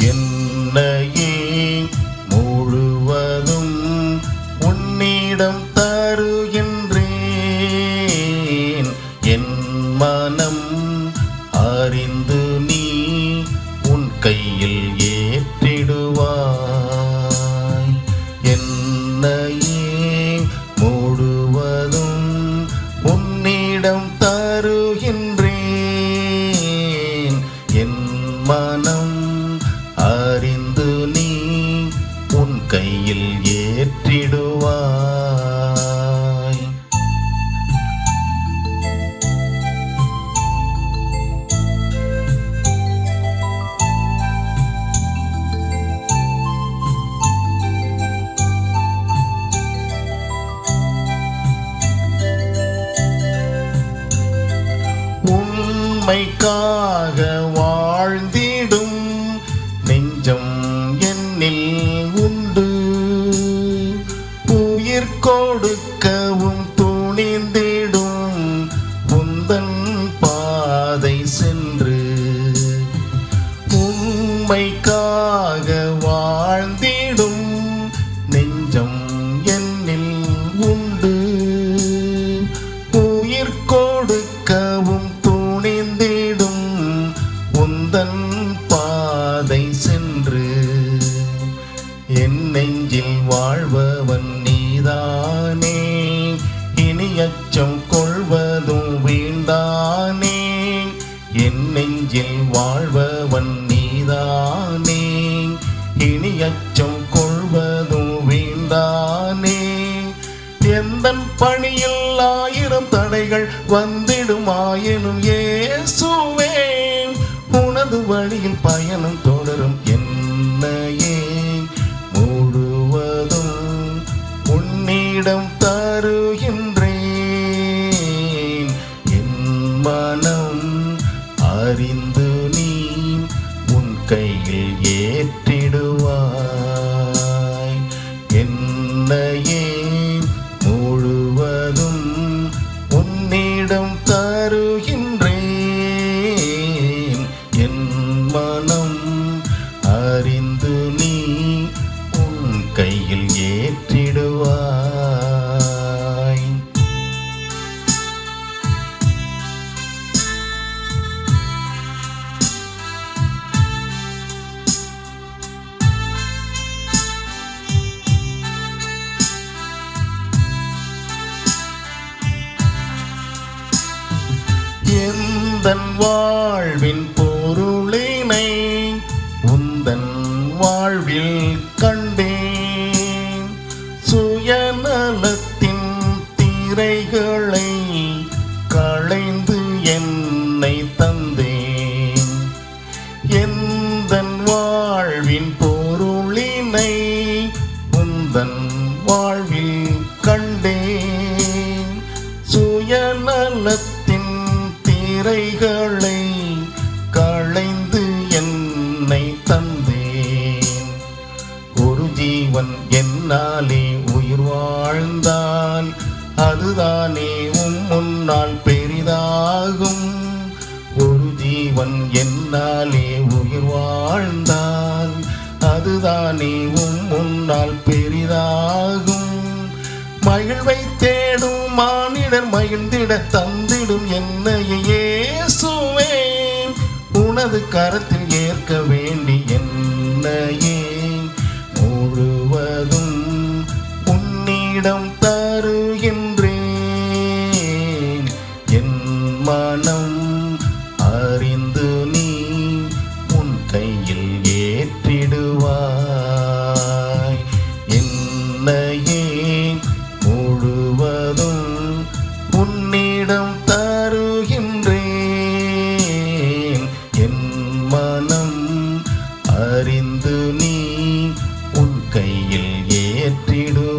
என்னையே முழுவதும் உன்னிடம் தருகின்றேன். என் மனம் அறிந்து நீ உன் கையில் ஏற்றிடுவாய். என்னையே முழுவதும் உன்னிடம் தருகின்றேன். என் மனம் உண்மைக்காக வாழ்ந்திடும் நெஞ்சம் என்னில் உண்டு. உயிர் கொடுக்கவும் துணிந்திடும் உந்தன் பாதை சென்று. உண்மைக்காக வாழ்ந்து வாழ்பவன் நீதானே. இனி அச்சம் கொள்வதும் வீண்டானே. என் நெஞ்சில் வாழ்பவன் நீதானே. இனி அச்சம் கொள்வதும் வீண்டானே. எந்த பணியில் ஆயிரம் தடைகள் வந்திடுமாயினும் ஏசுவே. உனது வழியில் பயணம் தொடரும் என் அறிந்து நீ உன் கையில் ஏற்றிடுவாய். என்னையே முழுவதும் உன்னிடம் தருகின்றேன். என் மனம் அறிந்து உந்தன் வாழ்வின் பொருளினை உந்தன் வாழ்வில் கண்டேன். சுயநலத்தின் திரைகளை களைந்து என்னை தந்தேன். எந்தன் வாழ்வின் பொருளினை உந்தன் அதுதானே உம் முன்னால் பெரிதாகும். ஒரு ஜீவன் என்னாலே உயிர் வாழ்ந்தால் அதுதானே உம் முன்னால் பெரிதாகும். மகிழ்வை தேடும் மானிடர் மகிழ்ந்திட தந்திடும் என்னையே சுவே உனது கரத்தில் ஏற்க வேண்டி என்னையே முழுவதும் உன்னிடம் தருகின்ற கையில் ஏற்றிடுவாய். என்னையே முழுவதும் உன்னிடம் தருகின்றேன். என் மனம் அறிந்து நீ உன் கையில் ஏற்றிடு